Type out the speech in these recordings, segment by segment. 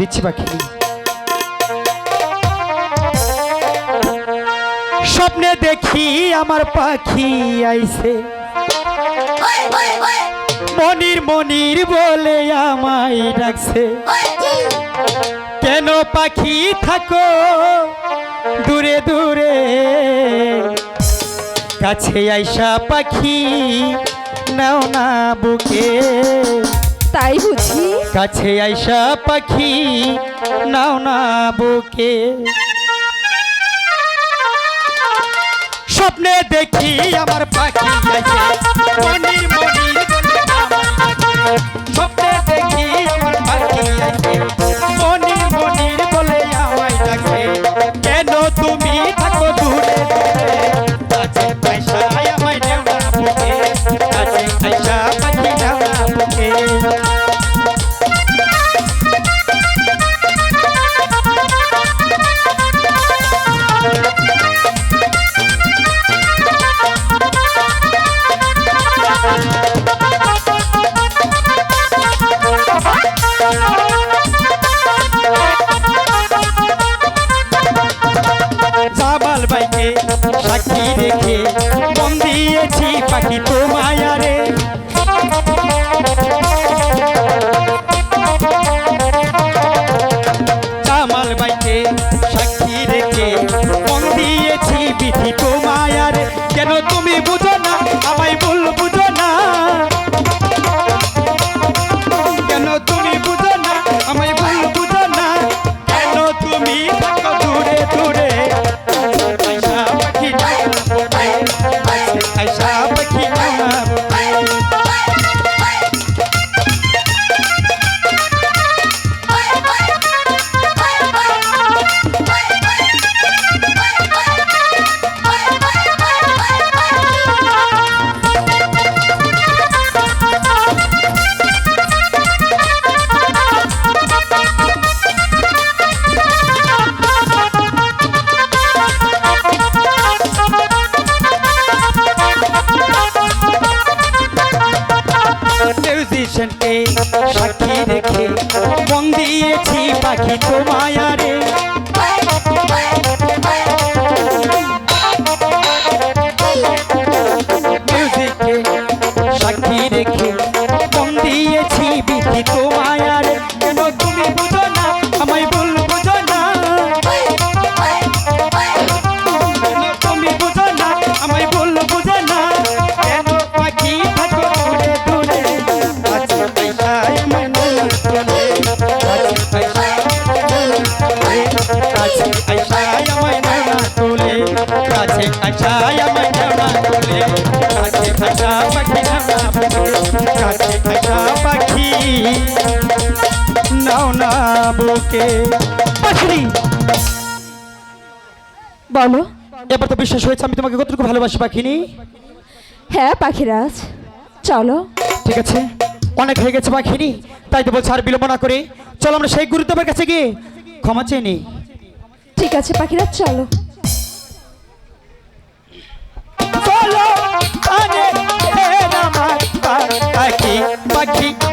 দিচ্ছি পাখি। স্বপ্নে দেখি আমার পাখি আইছে। মনির মনির বলে আমায় ডাকছে। কেন পাখি থাকো দূরে দূরে? কাছে আইসা পাখি নাও না বুকে। তাই বুঝি? কাছে আইসা পাখি নাও না বুকে। স্বপ্নে দেখি আমার পাখি। পাখি বুকে বলো এবার তো বিশ্বাস হয়েছে আমি তোমাকে কতটুকু ভালোবাসি পাখিনি? হ্যাঁ পাখিরাজ। চলো। ঠিক আছে। অনেক হয়ে গেছে পাখিনি তাই তো বলছে আর বিলম্ব না করে। চলো আমরা সেই গুরুত্বের কাছে গিয়ে ক্ষমা চেয়ে নিই। ঠিক আছে পাখিরাজ চলো। পাখি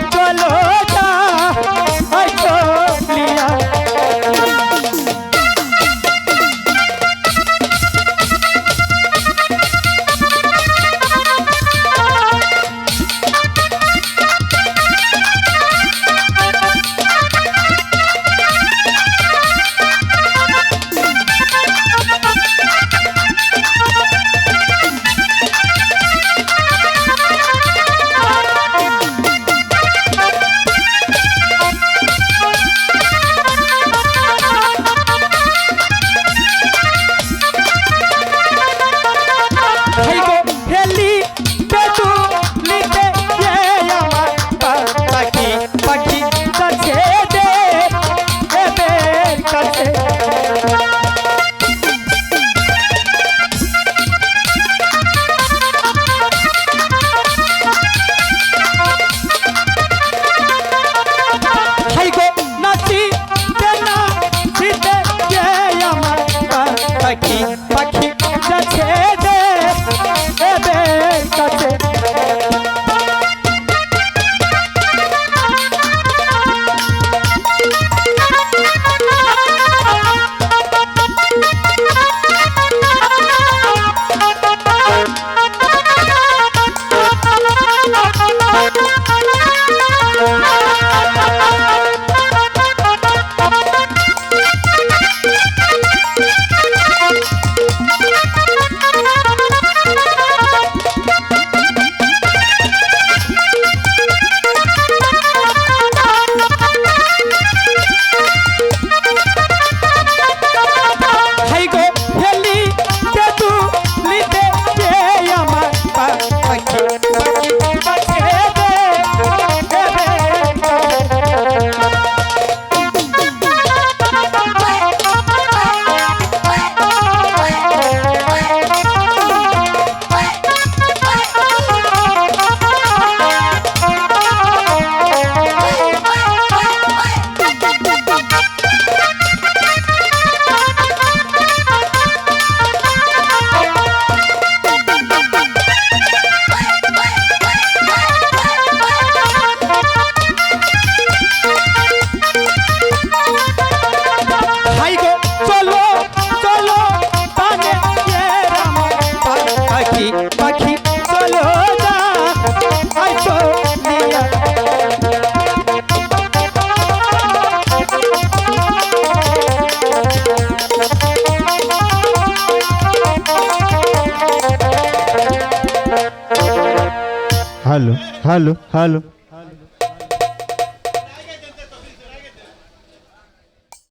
Jalo, jalo, jalo.